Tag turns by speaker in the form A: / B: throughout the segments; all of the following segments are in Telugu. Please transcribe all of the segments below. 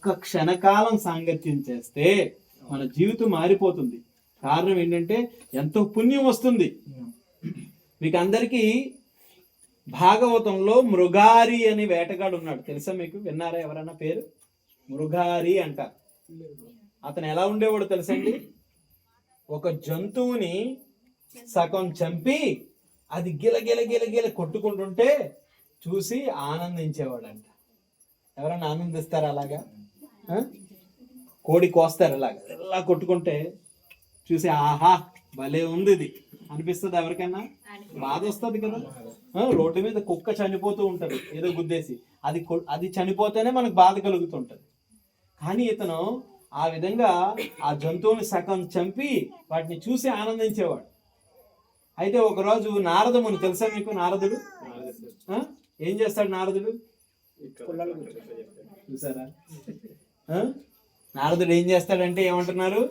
A: ఒక్క క్షణకాలం సాంగత్యం చేస్తే మన జీవితం మారిపోతుంది. కారణం ఏంటంటే ఎంతో పుణ్యం వస్తుంది. మీకు అందరికీ భాగవతంలో మృగారి అని వేటగాడు ఉన్నాడు. తెలుసా మీకు? విన్నారా ఎవరన్నా పేరు? మృగారి అంటారు అతను ఎలా ఉండేవాడు తెలుసండి ఒక జంతువుని సగం చంపి అది గిల గిల గిల గిల కొట్టుకుంటుంటే చూసి ఆనందించేవాడంట. ఎవరైనా ఆనందిస్తారా అలాగా? కోడి కోస్తారు అలాగా ఇలా కొట్టుకుంటే చూసి ఆహా భలే ఉంది ఇది. అనిపిస్తుంది ఎవరికైనా? బాధ వస్తుంది కదా. ఆ, రోడ్డు మీద కుక్క చనిపోతూ ఉంటది ఏదో గుద్దేసి. అది అది చనిపోతేనే మనకు బాధ కలుగుతుంటది. కానీ ఇతను ఆ విధంగా ఆ జంతువుని సగం చంపి వాటిని చూసి ఆనందించేవాడు. అయితే ఒకరోజు నారదముని తెలుసా మీకు నారదుడు? ఏం చేస్తాడు నారదుడు? చూసారా? నారదుడు ఏం చేస్తాడంటే ఏమంటున్నారు?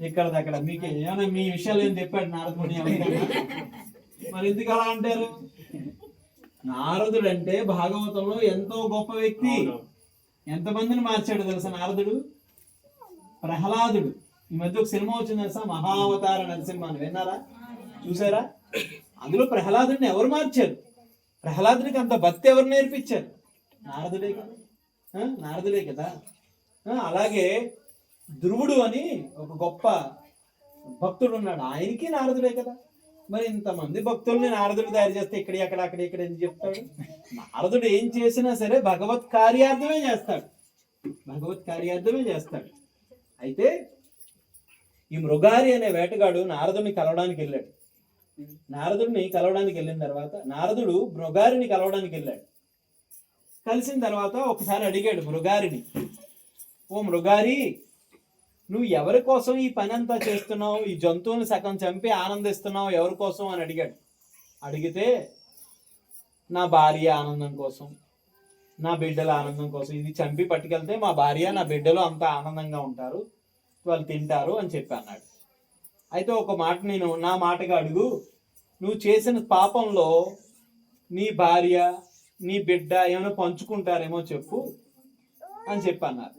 A: ఇక్కడ అక్కడ. మీకు ఏమైనా మీ విషయాలు ఏం చెప్పాడు ఎవరికైనా? మరి ఎందుకు అలా అంటారు? నారదుడు అంటే భాగవతంలో ఎంతో గొప్ప వ్యక్తి. ఎంతమందిని మార్చాడు తెలుసా నారదుడు? ప్రహ్లాదుడు. ఈ మధ్య ఒక సినిమా వచ్చింది తెలుసా? మహావతార నరసింహ అని. విన్నారా? చూసారా? అందులో ప్రహ్లాదుడిని ఎవరు మార్చారు? ప్రహ్లాదుడికి అంత భక్తి ఎవరు నేర్పించారు? నారదుడే కదా? నారదుడే కదా. ఆ, అలాగే ధ్రువుడు అని ఒక గొప్ప భక్తుడు ఉన్నాడు. ఆయనకి నారదుడే కదా. మరి ఇంతమంది భక్తుల్ని నారదుడు తయారు చేస్తే ఇక్కడ అక్కడ అక్కడ ఇక్కడ ఎందుకు చెప్తాడు? నారదుడు ఏం చేసినా సరే భగవత్ కార్యార్థమే చేస్తాడు. భగవత్ కార్యార్థమే చేస్తాడు. అయితే ఈ మృగారి అనే వేటగాడు నారదుడిని కలవడానికి వెళ్ళాడు. నారదుడిని కలవడానికి వెళ్ళిన తర్వాత నారదుడు మృగారిని కలవడానికి వెళ్ళాడు. కలిసిన తర్వాత ఒకసారి అడిగాడు మృగారిని ఓ మృగారి నువ్వు ఎవరి కోసం ఈ పని అంతా చేస్తున్నావు? ఈ జంతువుని సగం చంపి ఆనందిస్తున్నావు ఎవరి కోసం? అని అడిగాడు. అడిగితే నా భార్య ఆనందం కోసం నా బిడ్డల ఆనందం కోసం. ఇది చంపి పట్టుకెళ్తే మా భార్య నా బిడ్డలు అంతా ఆనందంగా ఉంటారు వాళ్ళు తింటారు అని చెప్పి అన్నాడు. అయితే ఒక మాట నేను నా మాటగా అడుగు. నువ్వు చేసిన పాపంలో నీ భార్య నీ బిడ్డ ఏమైనా పంచుకుంటారేమో చెప్పు అని చెప్పి అన్నారు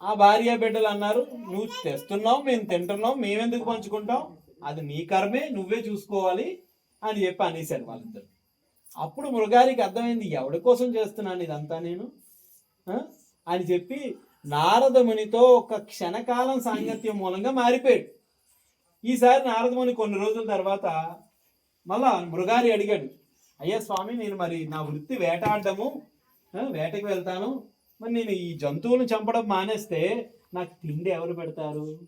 A: ఆ భార్య బిడ్డలు అన్నారు నువ్వు తెస్తున్నావు మేము తింటున్నాం మేమెందుకు పంచుకుంటాం? అది నీ కర్మే నువ్వే చూసుకోవాలి అని చెప్పి అనేశారు వాళ్ళిద్దరు. అప్పుడు మృగారికి అర్థమైంది ఎవడి కోసం చేస్తున్నాను ఇదంతా నేను? అని చెప్పి నారదమునితో ఒక క్షణకాలం సాంగత్యం మూలంగా మారిపోయాడు. ఈసారి నారదముని కొన్ని రోజుల తర్వాత మళ్ళా మృగారి అడిగాడు అయ్యా స్వామి నేను మరి నా వృత్తి వేటాడము. ఆ, వేటకి వెళ్తాను. మరి నేను ఈ జంతువులను చంపడం మానేస్తే నాకు తిండి ఎవరు పెడతారు?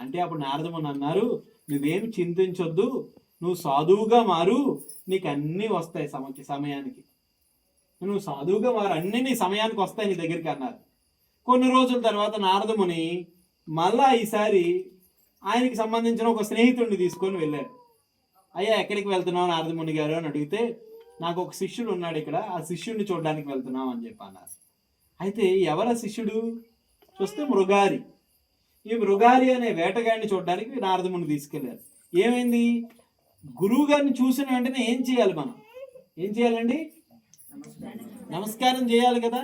A: అంటే అప్పుడు నారదముని అన్నారు నువ్వేం చింతించొద్దు. నువ్వు సాధువుగా మారు. నీకు అన్నీ వస్తాయి సమకి సమయానికి. నువ్వు సాధువుగా మారు. అన్నీ నీ సమయానికి వస్తాయి నీ దగ్గరికి అన్నారు. కొన్ని రోజుల తర్వాత నారదముని మళ్ళా ఈసారి ఆయనకి సంబంధించిన ఒక స్నేహితుడిని తీసుకొని వెళ్ళారు అయ్యా ఎక్కడికి వెళ్తున్నావు? నారదముని గారు అని అడిగితే నాకు ఒక శిష్యుడు ఉన్నాడు ఇక్కడ ఆ శిష్యుడిని చూడడానికి వెళ్తున్నాం అని చెప్పి అన్నారు. అయితే ఎవర శిష్యుడు? చూస్తే మృగారి ఈ మృగారి అనే వేటగాడిని చూడడానికి నారదముని తీసుకెళ్ళారు. ఏమైంది? గురువు గారిని చూసిన వెంటనే ఏం చేయాలి మనం? ఏం చేయాలండి? నమస్కారం చేయాలి కదా.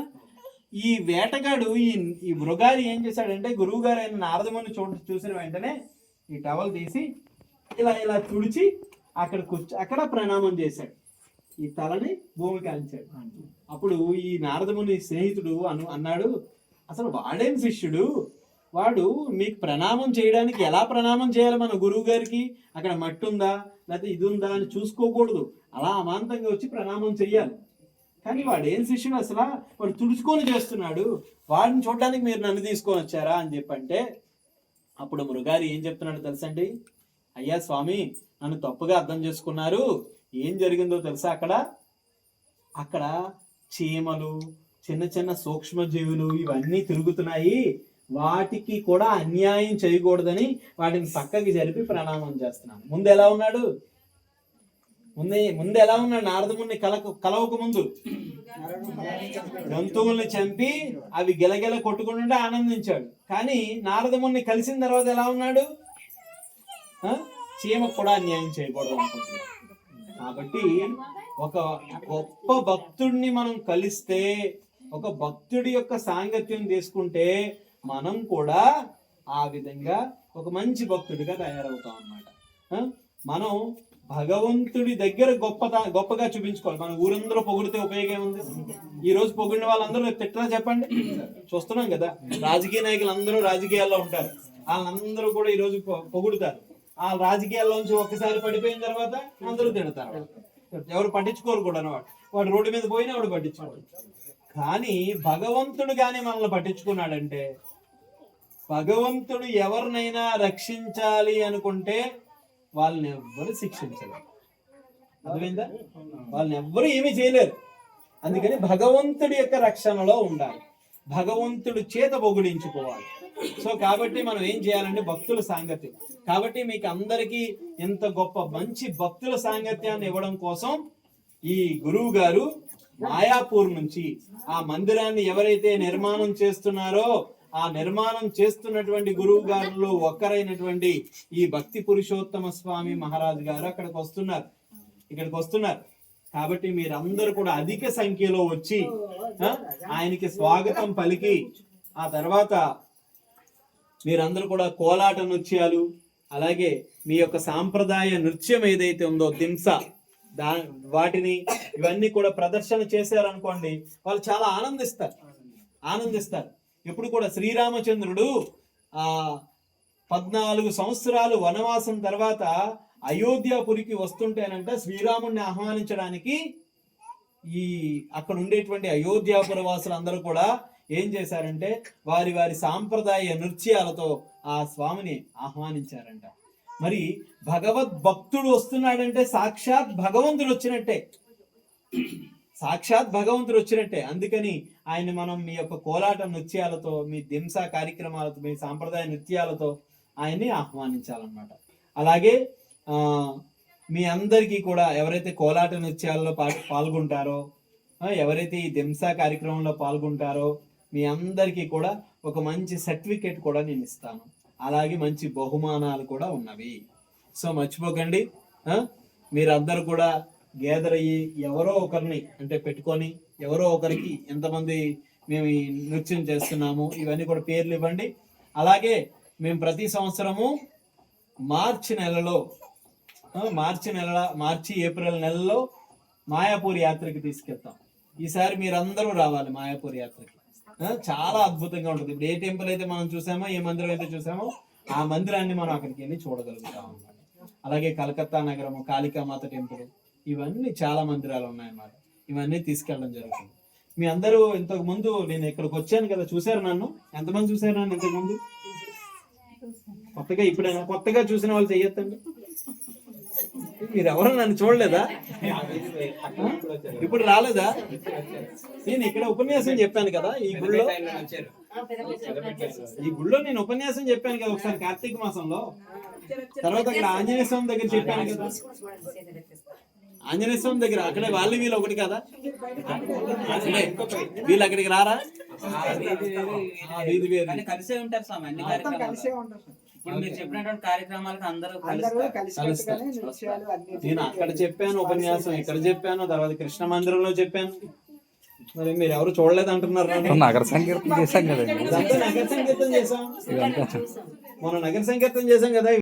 A: ఈ వేటగాడు ఈ ఈ మృగారి ఏం చేశాడంటే గురువు గారు అయిన నారదముని చూ చూసిన వెంటనే ఈ టవల్ తీసి ఇలా ఇలా తుడిచి అక్కడ కూర్చో అక్కడ ప్రణామం చేశాడు. ఈ తలని భూమికి అంచాడు అప్పుడు ఈ నారదముని స్నేహితుడు అను అన్నాడు అసలు వాడేం శిష్యుడు? వాడు మీకు ప్రణామం చేయడానికి ఎలా ప్రణామం చేయాలి మన గురువు గారికి అక్కడ మట్టి ఉందా లేకపోతే ఇది ఉందా అని చూసుకోకూడదు. అలా అమాంతంగా వచ్చి ప్రణామం చెయ్యాలి. కానీ వాడు ఏం శిష్యుడు అసలు? వాడు తుడుచుకొని చేస్తున్నాడు. వాడిని చూడడానికి మీరు నన్ను తీసుకొని వచ్చారా? అని చెప్పంటే అప్పుడు మృగారి ఏం చెప్తున్నాడు తెలుసండి? అయ్యా స్వామి నన్ను తప్పుగా అర్థం చేసుకున్నారు. ఏం జరిగిందో తెలుసా అక్కడ? అక్కడ చీమలు చిన్న చిన్న సూక్ష్మజీవులు ఇవన్నీ తిరుగుతున్నాయి. వాటికి కూడా అన్యాయం చేయకూడదని వాటిని పక్కకి జరిపి ప్రణామం చేస్తున్నాను. ముందు ఎలా ఉన్నాడు? ముందే ముందు ఎలా ఉన్నాడు? నారదముని కలకు కలవక ముందు. జంతువుల్ని చంపి అవి గిలగిల కొట్టుకుంటుంటే ఆనందించాడు. కానీ నారదముని కలిసిన తర్వాత ఎలా ఉన్నాడు? చీమకు కూడా అన్యాయం చేయకూడదు అనుకుంటున్నాం. కాబట్టి ఒక గొప్ప భక్తుడిని మనం కలిస్తే ఒక భక్తుడి యొక్క సాంగత్యం తీసుకుంటే మనం కూడా ఆ విధంగా ఒక మంచి భక్తుడిగా తయారవుతాం అన్నమాట. ఆ? మనం భగవంతుడి దగ్గర గొప్పత గొప్పగా చూపించుకోవాలి. మన ఊరందరూ పొగిడితే ఉపయోగం ఉంది ఈ రోజు పొగిడిన వాళ్ళందరూ రేపు తిట్టరా చెప్పండి? చూస్తున్నాం కదా. రాజకీయ నాయకులు అందరూ రాజకీయాల్లో ఉంటారు. వాళ్ళందరూ కూడా ఈ రోజు పొగుడుతారు. ఆ రాజకీయాల్లోంచి ఒక్కసారి పడిపోయిన తర్వాత అందరూ తిడతారు ఎవరు పట్టించుకోరు కూడా వాడు వాడు రోడ్డు మీద పోయినా వాడు పట్టించుకోడు. కానీ భగవంతుడు కానీ మనల్ని పట్టించుకున్నాడంటే భగవంతుడు ఎవరినైనా రక్షించాలి అనుకుంటే వాళ్ళని ఎవ్వరు శిక్షించలేరు. అర్థమైందా? వాళ్ళని ఎవ్వరు ఏమీ చేయలేరు. అందుకని భగవంతుడి యొక్క రక్షణలో ఉండాలి. భగవంతుడు చేత పొగిడించుకోవాలి. సో కాబట్టి మనం ఏం చేయాలంటే భక్తుల సాంగత్యం కాబట్టి మీకు అందరికీ ఇంత గొప్ప మంచి భక్తుల సాంగత్యాన్ని ఇవ్వడం కోసం ఈ గురువు గారు మాయాపూర్ నుంచి ఆ మందిరాన్ని ఎవరైతే నిర్మాణం చేస్తున్నారో ఆ నిర్మాణం చేస్తున్నటువంటి గురువు గారిలో ఒక్కరైనటువంటి ఈ భక్తి పురుషోత్తమ స్వామి మహారాజు గారు అక్కడికి వస్తున్నారు. ఇక్కడికి వస్తున్నారు. కాబట్టి మీరందరూ కూడా అధిక సంఖ్యలో వచ్చి ఆయనకి స్వాగతం పలికి ఆ తర్వాత మీరందరూ కూడా కోలాట నృత్యాలు అలాగే మీ యొక్క సాంప్రదాయ నృత్యం ఏదైతే ఉందో దింస దా వాటిని ఇవన్నీ కూడా ప్రదర్శన చేశారనుకోండి వాళ్ళు చాలా ఆనందిస్తారు. ఆనందిస్తారు. ఇప్పుడు కూడా శ్రీరామచంద్రుడు ఆ పద్నాలుగు సంవత్సరాలు వనవాసం తర్వాత అయోధ్యాపురికి వస్తుంటేనంట శ్రీరాముడిని ఆహ్వానించడానికి ఈ అక్కడ ఉండేటువంటి అయోధ్యాపుర వాసులు అందరూ కూడా ఏం చేశారంటే వారి వారి సాంప్రదాయ నృత్యాలతో ఆ స్వామిని ఆహ్వానించారంట. మరి భగవద్ భక్తుడు వస్తున్నాడంటే సాక్షాత్ భగవంతుడు వచ్చినట్టే. సాక్షాత్ భగవంతుడు వచ్చినట్టే. అందుకని ఆయన మనం మీ యొక్క కోలాట నృత్యాలతో మీ దింస కార్యక్రమాలతో మీ సాంప్రదాయ నృత్యాలతో ఆయన్ని ఆహ్వానించాలన్నమాట. అలాగే ఆ మీ అందరికీ కూడా ఎవరైతే కోలాట నృత్యాల్లో పాల్గొంటారో ఎవరైతే ఈ దింస కార్యక్రమంలో పాల్గొంటారో మీ అందరికీ కూడా ఒక మంచి సర్టిఫికేట్ కూడా నేను ఇస్తాను. అలాగే మంచి బహుమానాలు కూడా ఉన్నవి. సో మర్చిపోకండి మీరందరూ కూడా గ్యాదర్ అయ్యి ఎవరో ఒకరిని అంటే పెట్టుకొని ఎవరో ఒకరికి ఎంతమంది మేము నృత్యం చేస్తున్నాము ఇవన్నీ కూడా పేర్లు ఇవ్వండి. అలాగే మేము ప్రతి సంవత్సరము మార్చి నెలలో మార్చి నెల మార్చి ఏప్రిల్ నెలలో మాయాపూర్ యాత్రకి తీసుకెళ్తాం. ఈసారి మీరందరూ రావాలి మాయాపూర్ యాత్రకి. చాలా అద్భుతంగా ఉంటుంది. ఇప్పుడు ఏ టెంపుల్ అయితే మనం చూసామో ఏ మందిరం అయితే చూసామో ఆ మందిరాన్ని మనం అక్కడికి వెళ్ళి చూడగలుగుతాం అన్నమాట. అలాగే కలకత్తా నగరము కాళికామాత టెంపుల్ ఇవన్నీ చాలా మందిరాలు ఉన్నాయన్నమాట. ఇవన్నీ తీసుకెళ్ళడం జరుగుతుంది. మీ అందరూ ఇంతకు ముందు నేను ఇక్కడికి వచ్చాను కదా చూసారు నన్ను? ఎంతమంది చూసారు నన్ను ఇంతకు ముందు? కొత్తగా ఇప్పుడైనా కొత్తగా చూసిన వాళ్ళు చెయ్యొద్దండి. మీరు ఎవరు నన్ను చూడలేదా? ఇప్పుడు రాలేదా? నేను ఇక్కడ ఉపన్యాసం చెప్పాను కదా ఈ గుళ్ళో. ఈ గుళ్ళో నేను ఉపన్యాసం చెప్పాను కదా ఒకసారి కార్తీక మాసంలో. తర్వాత అక్కడ ఆంజనేయ స్వామి దగ్గర చెప్పాను కదా. ఆంజనేయ స్వామి దగ్గర అక్కడే వాళ్ళు వీళ్ళు ఒకటి కదా? వీళ్ళు అక్కడికి రారా?
B: కలిసే ఉంటారు స్వామి అన్ని కార్యక్రమాలు. ఇప్పుడు మీరు చెప్పినటువంటి కార్యక్రమాలకు అందరూ కలుస్తారు.
A: నేను అక్కడ చెప్పాను ఉపన్యాసం ఇక్కడ చెప్పాను తర్వాత కృష్ణ మందిరంలో చెప్పాను. మరి మీరు ఎవరు చూడలేదు అంటున్నారు నన్ను.
C: నగర సంకీర్తన చేశాం కదండి.
A: ఇదంతా నగర సంకీర్తన చేసాం
C: ఇదంతా
A: మనం నగర సంకీర్తన చేసాం కదా